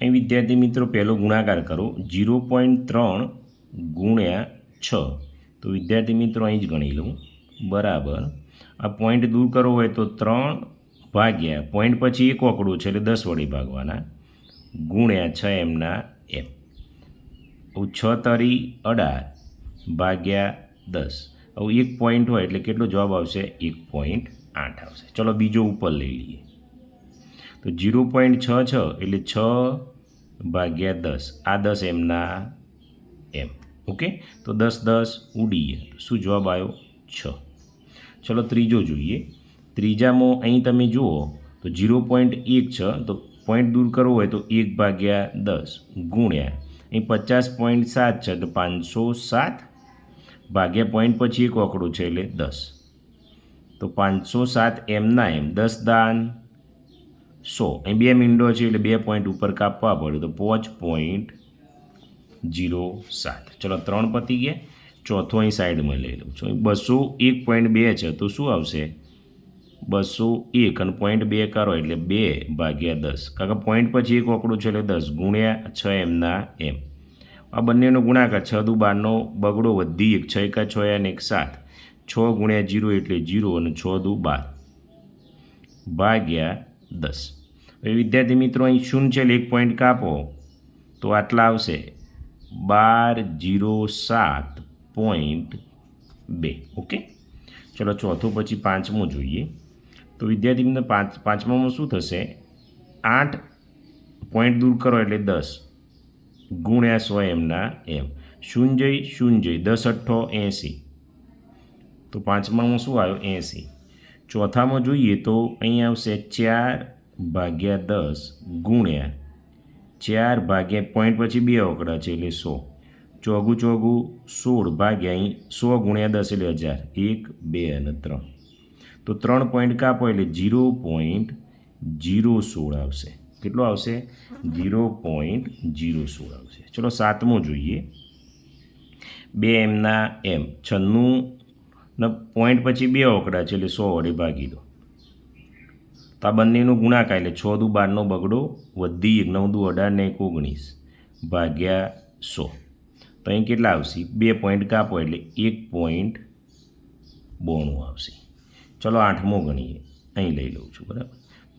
અહીં વિદ્યાર્થી મિત્રો, પહેલો ગુણાકાર કરો. જીરો પોઈન્ટ ત્રણ ગુણ્યા છ. તો વિદ્યાર્થી મિત્રો, અહીં જ ગણી લઉં. બરાબર. આ પોઈન્ટ દૂર કરવો હોય તો ત્રણ ભાગ્યા, પોઈન્ટ પછી એક ઓકડો છે એટલે દસ વડે ભાગવાના. ગુણ્યા છ એમના એમ. આવું છ તરી અઢાર ભાગ્યા દસ. હવે એક પોઈન્ટ હોય એટલે કેટલો જવાબ આવશે? એક પોઈન્ટ આઠ આવશે. ચલો બીજો ઉપર લઈ લઈએ. તો જીરો પોઈન્ટ છ છ એટલે છ ભાગ્યા દસ. આ દસ એમના એમ. ઓકે? તો દસ દસ ઉડીએ. શું જવાબ આવ્યો? છ. ચલો ત્રીજો જોઈએ. ત્રીજામાં અહીં તમે જુઓ, તો જીરો પોઈન્ટ એક છ, તો પોઈન્ટ દૂર કરવો હોય તો એક ભાગ્યા દસ ગુણ્યા. અહીં પચાસ પોઈન્ટ સાત છે, તો પાંચસો સાત ભાગ્યા પોઈન્ટ પછી એક આંકડો છે એટલે દસ. તો પાંચસો સાત એમના એમ. દસ દાન સો. અહીં બે મિન્ડો છે એટલે બે પોઈન્ટ ઉપર કાપવા પડે. તો પાંચ પોઈન્ટ જીરો સાત. ચલો ત્રણ પતી ગયા. ચોથો અહીં સાઈડમાં લઈ લઉં છું. બસો એક પોઈન્ટ બે છે. તો શું આવશે? બસો એક અને પોઈન્ટ બે કરો એટલે બે ભાગ્યા દસ. કારણ કે પોઈન્ટ પછી એક આંકડો છે એટલે દસ ગુણ્યા છ એમના એમ. આ બંનેનો ગુણાકાર છ દુ બારનો બગડો વધી એક, છ એકા છ અને એક સાત. છ ગુણ્યા જીરો એટલે જીરો અને છ દુ બાર. ભાગ્યા દસ. હવે વિદ્યાર્થી મિત્રો, અહીં શૂન્ય છે? એક પોઈન્ટ કાપો. તો આટલા આવશે. બાર જીરો સાત પોઈન્ટ બે. ઓકે ચલો ચોથું પછી પાંચમું જોઈએ. તો વિદ્યાર્થી મિત્રો, પાંચ, પાંચમામાં શું થશે? આઠ પોઈન્ટ દૂર કરો એટલે દસ. ગુણ્યા સો એમના એમ. શૂન્ય શૂન્ય. દસ અઠ્ઠો એંસી. તો પાંચમામાં શું આવ્યું? એંસી. ચોથામાં જોઈએ તો અહીં આવશે ચાર ભાગ્યા દસ ગુણ્યા. ચાર ભાગ્યા પોઈન્ટ પછી બે આંકડા છે એટલે સો. ચોગું ચોગું સોળ ભાગ્યા અહીં સો ગુણ્યા દસ એટલે હજાર. એક, બે અને ત્રણ. તો ત્રણ પોઈન્ટ કાપો એટલે જીરો પોઈન્ટ જીરો સોળ આવશે. કેટલો આવશે? જીરો પોઈન્ટ જીરો સોળ આવશે. ચલો સાતમો જોઈએ. બે એમના એમ. છન્નું ને પોઈન્ટ પછી બે ઓકડા છે, એટલે સો વડે ભાગી દો. તો આ બંનેનું ગુણાકાર, એટલે છ દુ બારનો બગડો વધી એક, નવ દુ અઢાર ને એક ઓગણીસ ભાગ્યા સો. તો અહીં કેટલા આવશે? બે પોઈન્ટ કાપો, એટલે એક પોઈન્ટ બોણું આવશે. ચલો આઠમો ગણીએ. અહીં લઈ લઉં છું, બરાબર?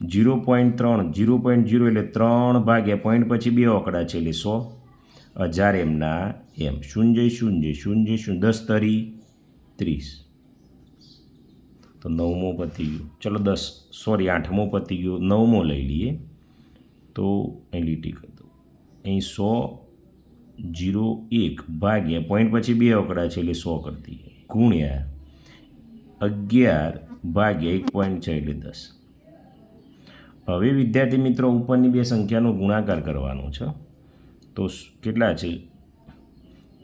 જીરો પોઈન્ટ ત્રણ જીરો પોઈન્ટ જીરો એટલે ત્રણ ભાગ્યા પોઈન્ટ પછી બે ઓકડા છે, એટલે સો. હજાર એમના એમ. શૂન્ય શૂન્ય શૂન્ય શૂન્ય, દસ તરી ત્રીસ. તો નવમો પતી ગયો ચલો દસ, સોરી આઠમો પતી ગયો નવમો લઈ લઈએ. તો અહીં લીટી કરી દઉં. અહીં સો, જીરો, એક ભાગ્યા પોઈન્ટ પછી બે અકડા છે એટલે સો કરી દઈએ ગુણ્યા અગિયાર ભાગ્યા એક પોઈન્ટ છે એટલે દસ. હવે વિદ્યાર્થી મિત્રો, ઉપરની બે સંખ્યાનો ગુણાકાર કરવાનો છે. તો કેટલા છે?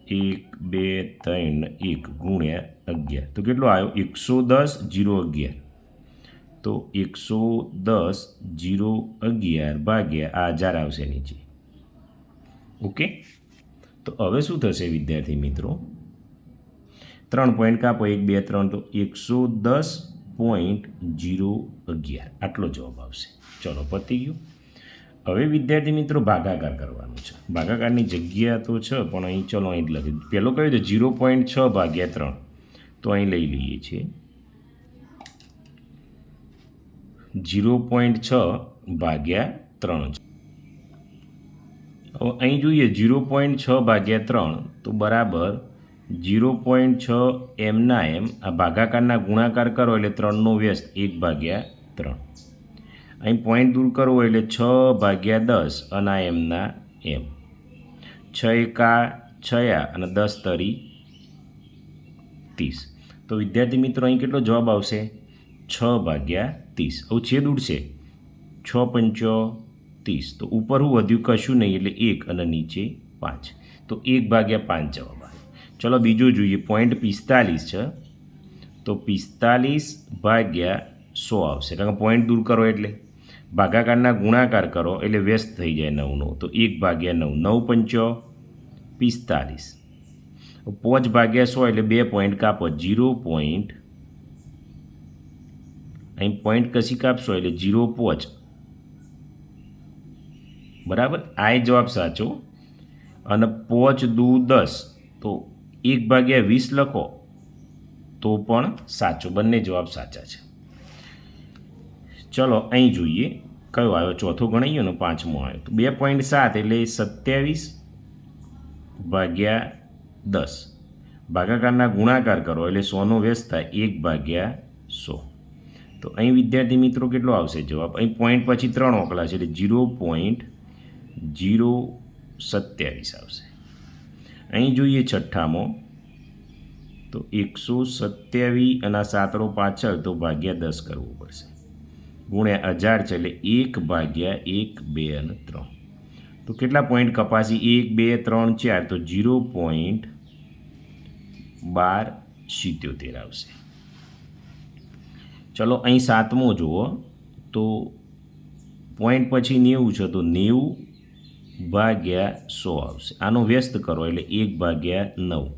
એક, બે, ત્રણ, એક ગુણ્યા અગિયાર. તો કેટલો આવ્યો એકસો દસ જીરો અગિયાર. તો એકસો દસ જીરો અગિયાર ભાગ્યા આ હજાર આવશે નીચે. ઓકે? તો હવે શું થશે વિદ્યાર્થી મિત્રો? ત્રણ પોઈન્ટ કાપો, એક, બે, ત્રણ, તો એકસો દસ પોઈન્ટ જીરો અગિયાર. આટલો જવાબ આવશે. ચલો, પતી ગયું. હવે વિદ્યાર્થી મિત્રો, ભાગાકાર કરવાનો છે. ભાગાકારની જગ્યા તો છે, પણ અહીં ચલો અહીં જ લખી પહેલો કહ્યું છે જીરો પોઈન્ટ છ ભાગ્યા ત્રણ. તો અહીં લઈ લઈએ છીએ. જીરો પોઈન્ટ છ ભાગ્યા ત્રણ હવે અહીં જોઈએ જીરો પોઈન્ટ છ ભાગ્યા ત્રણ તો બરાબર જીરો પોઈન્ટ છ એમના એમ આ ભાગાકારના ગુણાકાર કરો એટલે ત્રણનો વ્યસ્ત એક ભાગ્યા ત્રણ. અહીં પોઈન્ટ દૂર કરવો એટલે છ ભાગ્યા દસ અને એમના એમ. છ એકા છયા અને દસ તરી ત્રીસ. તો વિદ્યાર્થી મિત્રો, અહીં કેટલો જવાબ આવશે? છ ભાગ્યા ત્રીસ. હવે છેદ ઉડશે છ પંચો ત્રીસ. તો ઉપર હું વધ્યું કશું નહીં, એટલે એક અને નીચે પાંચ. તો એક ભાગ્યા પાંચ જવાબ આવે. ચલો બીજું જોઈએ. પોઈન્ટ પિસ્તાલીસ છે. તો પિસ્તાલીસ ભાગ્યા સો આવશે. કારણ કે પોઈન્ટ દૂર કરો એટલે. ભાગાકારના ગુણાકાર કરો, એટલે વ્યસ્ત થઈ જાય નવનો તો એક ભાગ્યા નવ. નવ પંચો પિસ્તાલીસ. પાંચ ભાગ્યા સો એટલે બે પોઈન્ટ કાપો. જીરો પોઈન્ટ અહીં પોઈન્ટ કશી કાપશો? એટલે જીરો પોચ. બરાબર? આ જવાબ સાચો. અને પોચ દુ દસ. તો એક ભાગ્યા વીસ લખો. તો પણ સાચો. બંને જવાબ સાચા છે. ચલો, અહીં જોઈએ. કયો આવ્યો? ચોથો ગણાયો ને પાંચમો આવ્યો. તો બે પોઈન્ટ સાત એટલે સત્યાવીસ ભાગ્યા દસ. ભાગાકારના ગુણાકાર કરો એટલે સોનો વ્યસ્ત થાય. એક ભાગ્યા સો. તો અહીં વિદ્યાર્થી મિત્રો કેટલો આવશે? જવાબ. અહીં પોઈન્ટ પછી ત્રણ ઓકલા છે એટલે જીરો પોઈન્ટ જીરો સત્યાવીસ આવશે. અહીં જોઈએ છઠ્ઠામાં. તો એકસો સત્યાવીસ અને સાતરો પાછળ તો ભાગ્યા દસ કરવું પડશે. ગુણ્યા હજાર છે એટલે એક ભાગ્યા એક, બે અને ત્રણ. તો કેટલા પોઈન્ટ કપાસી? એક, બે, ત્રણ, ચાર. તો જીરો પોઈન્ટ બાર સિત્યોતેર આવશે. ચલો અહીં સાતમો જુઓ. તો પોઈન્ટ પછી નેવું છે, તો નેવું ભાગ્યા સો આવશે. આનો વ્યસ્ત કરો, એટલે એક ભાગ્યા નવ.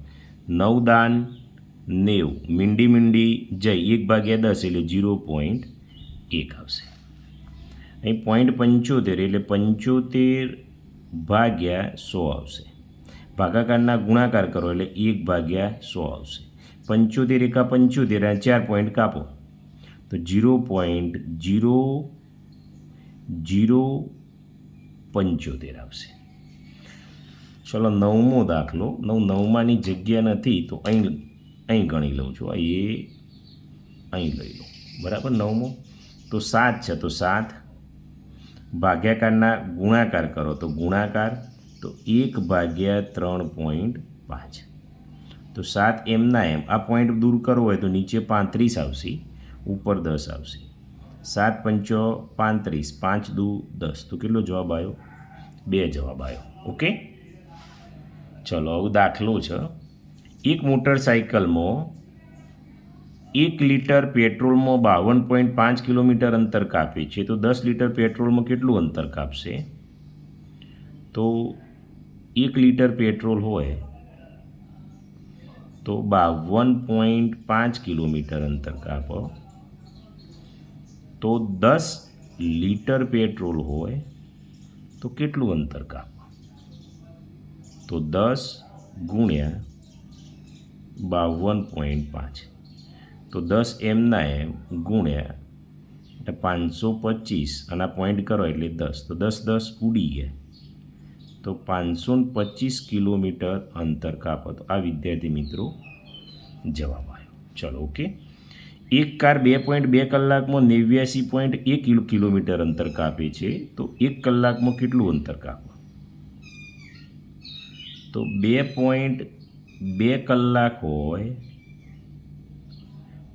નવ દાન નેવું. મીંડી મીંડી જઈ. એક ભાગ્યા દસ, એટલે ઝીરો પોઈન્ટ એક આવશે. અહીં પોઈન્ટ પંચોતેર, એટલે પંચોતેર ભાગ્યા સો આવશે. ભાગાકારના ગુણાકાર કરો એટલે એક ભાગ્યા સો આવશે. પંચોતેર એકા પંચોતેર અને ચાર પોઈન્ટ કાપો. તો જીરો પોઈન્ટ જીરો જીરો પંચોતેર આવશે. ચલો નવમો દાખલો. નવ નવમાની જગ્યા નથી તો અહીં અહીં ગણી લઉં છું. એ અહીં લઈ લઉં. બરાબર નવમો? તો સાત છે. તો સાત. ભાગ્યાકારના ગુણાકાર કરો. તો ગુણાકાર તો એક ભાગ્યા ત્રણ પોઈન્ટ પાંચ. તો સાત એમના એમ. આ પોઈન્ટ દૂર કરવો હોય તો નીચે પાંત્રીસ આવશે, ઉપર દસ આવશે. સાત પંચો પાંત્રીસ, પાંચ દુ દસ. તો કેટલો જવાબ આવ્યો? બે જવાબ આવ્યો. ઓકે? ચલો, હવે દાખલો છે. એક મોટરસાઇકલમાં એક લીટર પેટ્રોલમાં બાવન પોઈન્ટ પાંચ કિલોમીટર અંતર કાપે છે. તો દસ લીટર પેટ્રોલમાં કેટલું અંતર કાપશે? તો એક લીટર પેટ્રોલ હોય તો બાવન પોઈન્ટ પાંચ કિલોમીટર અંતર કાપો. તો દસ લીટર પેટ્રોલ હોય તો કેટલું અંતર કાપો? તો દસ ગુણ્યા બાવન પોઈન્ટ પાંચ. તો દસ એમના એમ ગુણ્યા એટલે પાંચસો પચીસ. અને પોઈન્ટ કરો એટલે દસ. તો દસ દસ ઉડી ગયા. તો પાંચસો પચીસ કિલોમીટર અંતર કાપો. તો આ વિદ્યાર્થી મિત્રો જવાબ આવ્યો ચલો, ઓકે. એક કાર બે પોઈન્ટ બે કલાકમાં નેવ્યાસી પોઈન્ટ એક કિલોમીટર અંતર કાપે છે. તો એક કલાકમાં કેટલું અંતર કાપો? તો બે પોઈન્ટ બે કલાક હોય,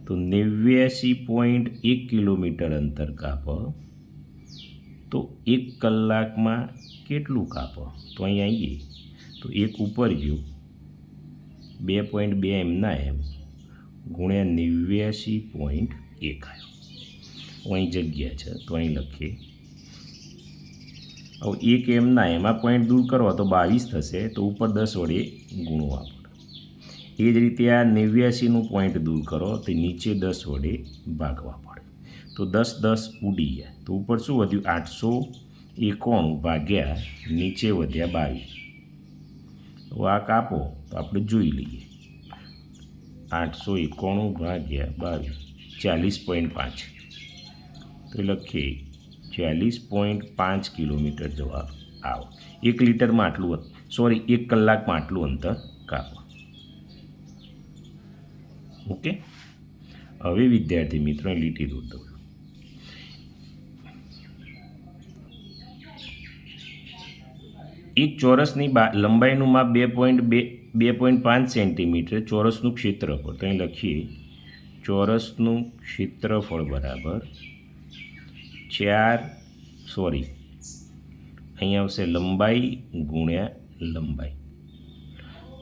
તો નેવ્યાસી પોઈન્ટ એક કિલોમીટર અંતર કાપો. તો એક કલાકમાં કેટલું કાપો? તો અહીં આવીએ તો એક ઉપર ગયું. બે પોઈન્ટ બે એમના એમ. ગુણ્યા નેવ્યાસી પોઈન્ટ એક આવ્યો અહીં જગ્યા છે. તો અહીં લખીએ. હવે એક એમના એમાં પોઈન્ટ દૂર કરવા તો બાવીસ થશે. તો ઉપર દસ વડે ગુણવા પડે એ જ રીતે આ નેવ્યાસીનું પોઈન્ટ દૂર કરો, તો નીચે દસ વડે ભાગવા પડે. તો દસ દસ ઉડી ગયા. તો ઉપર શું વધ્યું? આઠસો એકોણું ભાગ્યા નીચે વધ્યા બાવીસ. તો આ કાપો, તો આપણે જોઈ લઈએ. આઠસો એકોણું ભાગ્યા બાવીસ, ચાલીસ પોઈન્ટ પાંચ. તો લખીએ, ચાલીસ પોઈન્ટ પાંચ કિલોમીટર જવાબ આવો. એક લીટરમાં આટલું સોરી એક કલાકમાં આટલું અંતર કાપો. ઓકે? હવે વિદ્યાર્થી મિત્રો, લીટી દૂર દઉં એક ચોરસની લંબાઈનું માપ બે પોઈન્ટ બે બે પોઈન્ટ પાંચ સેન્ટીમીટર, ચોરસનું ક્ષેત્રફળ, તો અહીં લખીએ, ચોરસનું ક્ષેત્રફળ બરાબર ચાર, સોરી, અહીં આવશે લંબાઈ ગુણ્યા લંબાઈ.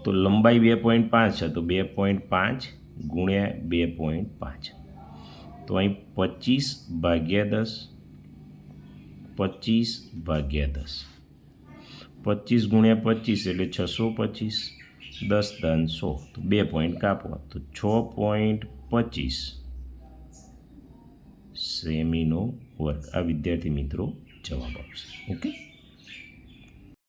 તો લંબાઈ બે પોઈન્ટ પાંચ છે, તો બે પોઈન્ટ પાંચ ગુણ્યા બે પોઈન્ટ પાંચ. તો અહીં પચીસ ભાગ્યા દસ, પચીસ ભાગ્યા દસ. પચીસ ગુણ્યા પચીસ એટલે છસો પચીસ. દસ દાન સો. તો બે પોઈન્ટ કાપો તો છ પોઈન્ટ પચીસ. સેમીનો વર્ગ. આ વિદ્યાર્થી મિત્રો જવાબ આપશે. ઓકે